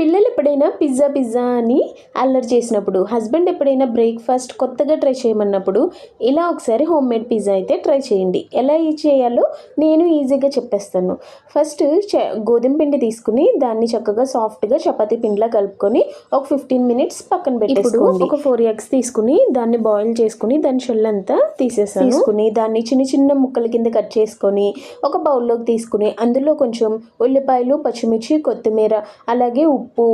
పిల్లలు ఎప్పుడైనా pizza pizza అని అల్లరి చేసినప్పుడు హస్బెండ్ ఎప్పుడైనా బ్రేక్ఫాస్ట్ కొత్తగా ట్రై చేయమన్నప్పుడు ఇలా ఒకసారి హోమ్ మేడ్ పిజ్జా అయితే ట్రై చేయండి. ఎలా ఈ చేయాలో నేను ఈజీగా చెప్పేస్తాను. ఫస్ట్ గోధుమ పిండి తీసుకుని దాన్ని చక్కగా సాఫ్ట్గా చపాతీ పిండిలా కలుపుకొని ఒక ఫిఫ్టీన్ మినిట్స్ పక్కన పెట్టేసుకోండి. ఒక ఫోర్ ఎగ్స్ తీసుకుని దాన్ని బాయిల్ చేసుకుని దాని షెల్లంతా తీసేసాను. తీసుకుని దాన్ని చిన్న చిన్న ముక్కల కింద కట్ చేసుకొని ఒక బౌల్లోకి తీసుకుని అందులో కొంచెం ఉల్లిపాయలు పచ్చిమిర్చి కొత్తిమీర అలాగే ఉప్పు ఉప్పు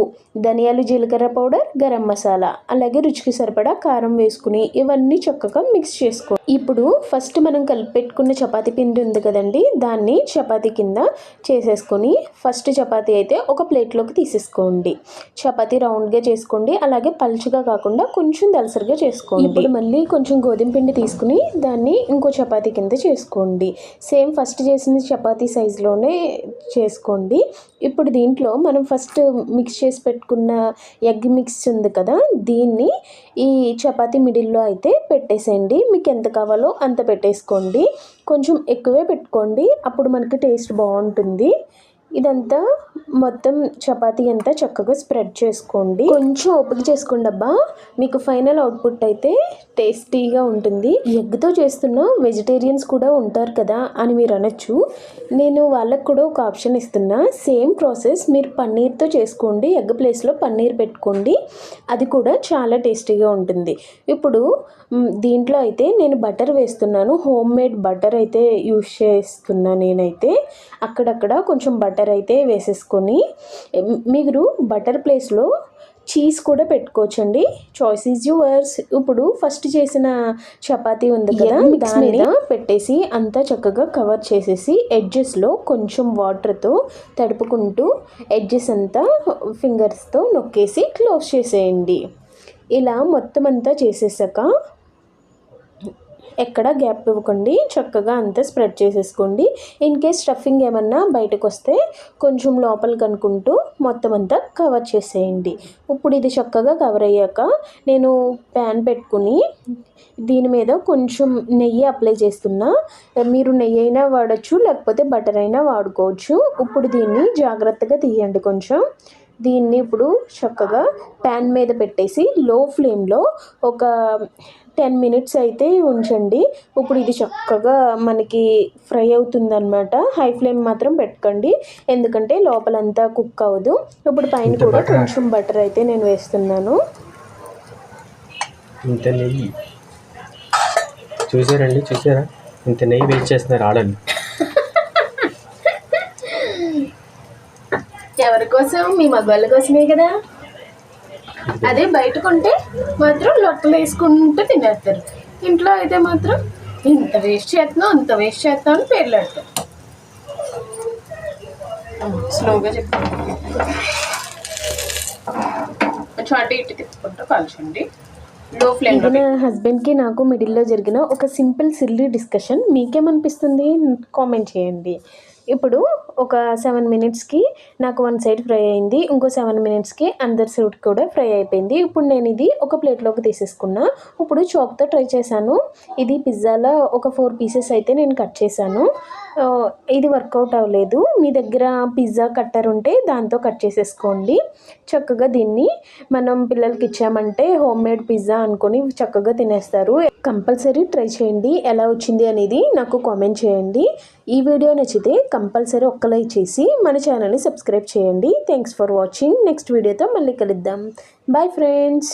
ధనియాలు జీలకర్ర పౌడర్ గరం మసాలా అలాగే రుచికి సరిపడా కారం వేసుకుని ఇవన్నీ చక్కగా మిక్స్ చేసుకో. ఇప్పుడు ఫస్ట్ మనం కలిపి పెట్టుకున్న చపాతీ పిండి ఉంది కదండి దాన్ని చపాతీ కింద చేసేసుకొని ఫస్ట్ చపాతీ అయితే ఒక ప్లేట్లోకి తీసేసుకోండి. చపాతీ రౌండ్గా చేసుకోండి అలాగే పలుచగా కాకుండా కొంచెం దలసరిగా చేసుకోండి. ఇప్పుడు మళ్ళీ కొంచెం గోధుమ పిండి తీసుకుని దాన్ని ఇంకో చపాతీ కింద చేసుకోండి. సేమ్ ఫస్ట్ చేసిన చపాతీ సైజులోనే చేసుకోండి. ఇప్పుడు దీంట్లో మనం ఫస్ట్ మిక్స్ చేసి పెట్టుకున్న ఎగ్ మిక్స్ ఉంది కదా దీన్ని ఈ చపాతీ మిడిల్లో అయితే పెట్టేసేయండి. మీకు ఎంత కావాలో అంత పెట్టేసుకోండి. కొంచెం ఎక్కువే పెట్టుకోండి. అప్పుడు మనకి టేస్ట్ బాగుంటుంది. ఇదంతా మొత్తం చపాతీ అంతా చక్కగా స్ప్రెడ్ చేసుకోండి. కొంచెం ఓపిక చేసుకోండి అబ్బా. మీకు ఫైనల్ అవుట్పుట్ అయితే టేస్టీగా ఉంటుంది. ఎగ్తో చేస్తున్న వెజిటేరియన్స్ కూడా ఉంటారు కదా అని మీరు అనొచ్చు. నేను వాళ్ళకు కూడా ఒక ఆప్షన్ ఇస్తున్నా. సేమ్ ప్రాసెస్ మీరు పన్నీర్తో చేసుకోండి. ఎగ్ ప్లేస్లో పన్నీర్ పెట్టుకోండి. అది కూడా చాలా టేస్టీగా ఉంటుంది. ఇప్పుడు దీంట్లో అయితే నేను బటర్ వేస్తున్నాను. హోమ్ మేడ్ బటర్ అయితే యూస్ చేస్తున్నా నేనైతే. అక్కడక్కడ కొంచెం బటర్ అయితే వేసేసుకొని మీరు బటర్ ప్లేస్లో చీజ్ కూడా పెట్టుకోవచ్చండి. చాయిస్ ఈజ్ యువర్స్ ఇప్పుడు ఫస్ట్ చేసిన చపాతీ ఉంది కదా దాని మీద. పెట్టేసి అంతా చక్కగా కవర్ చేసేసి ఎడ్జెస్లో కొంచెం వాటర్తో తడుపుకుంటూ ఎడ్జెస్ అంతా ఫింగర్స్తో నొక్కేసి క్లోజ్ చేసేయండి. ఇలా మొత్తం అంతా చేసేసాక ఎక్కడ గ్యాప్ ఇవ్వకండి. చక్కగా అంతా స్ప్రెడ్ చేసేసుకోండి. ఇన్ కేస్ స్టఫింగ్ ఏమన్నా బయటకు వస్తే కొంచెం లోపలికి అనుకుంటూ మొత్తం అంతా కవర్ చేసేయండి. ఇప్పుడు ఇది చక్కగా కవర్ అయ్యాక నేను ప్యాన్ పెట్టుకుని దీని మీద కొంచెం నెయ్యి అప్లై చేస్తున్నా. మీరు నెయ్యి అయినా వాడచ్చు లేకపోతే బటర్ అయినా వాడుకోవచ్చు. ఇప్పుడు దీన్ని జాగ్రత్తగా తీయండి కొంచెం. దీన్ని ఇప్పుడు చక్కగా ప్యాన్ మీద పెట్టేసి లో ఫ్లేమ్లో ఒక టెన్ మినిట్స్ అయితే ఉంచండి. ఇప్పుడు ఇది చక్కగా మనకి ఫ్రై అవుతుందన్నమాట. హై ఫ్లేమ్ మాత్రం పెట్టకండి. ఎందుకంటే లోపలంతా కుక్ అవ్వదు. ఇప్పుడు పైన కూడా? కొంచెం బటర్ అయితే నేను వేస్తున్నాను. ఇంత నెయ్యి. చూసారండి? చూసారా? ఇంత నెయ్యి వేస్ట్ చేస్తున్నారు ఎవరి కోసం? మీ మగవాళ్ళ కోసమే కదా? అదే బయట కొంటే మాత్రం లొట్టలు వేసుకుంటూ తినేస్తారు. ఇంట్లో అయితే మాత్రం ఇంత వేస్ట్ చేస్తున్నాం అంత వేస్ట్ చేస్తాం అని పేర్లు పెడతాం స్లోగా చెప్తాను కొంచెం అటు ఇటు తిప్పుకుంటూ కాల్చండి. ఇది నా హస్బెండ్కి నాకు మిడిల్లో జరిగిన ఒక సింపుల్ సిల్లీ డిస్కషన్ మీకేమనిపిస్తుంది? కామెంట్ చేయండి. ఇప్పుడు ఒక సెవెన్ మినిట్స్కి నాకు వన్ సైడ్ ఫ్రై అయింది ఇంకో సెవెన్ మినిట్స్కి అందరి సైడ్ కూడా ఫ్రై అయిపోయింది. ఇప్పుడు నేను ఇది ఒక ప్లేట్లోకి తీసేసుకున్నా. ఇప్పుడు చాక్తో ట్రై చేశాను. ఇది పిజ్జాలో ఒక ఫోర్ పీసెస్ అయితే నేను కట్ చేశాను. ఇది వర్కౌట్ అవ్వలేదు. మీ దగ్గర పిజ్జా కట్టర్ ఉంటే దాంతో కట్ చేసేసుకోండి. చక్కగా దీన్ని మనం పిల్లలకి ఇచ్చామంటే హోమ్ మేడ్ పిజ్జా అనుకొని చక్కగా తినేస్తారు. కంపల్సరీ ట్రై చేయండి. ఎలా వచ్చింది అనేది నాకు కామెంట్ చేయండి. ఈ వీడియో నచ్చితే కంపల్సరీ ఒక్క లైక్ చేసి మన ఛానల్ని సబ్స్క్రైబ్ చేయండి. థ్యాంక్స్ ఫర్ వాచింగ్ నెక్స్ట్ వీడియోతో మళ్ళీ కలుద్దాం. Bye friends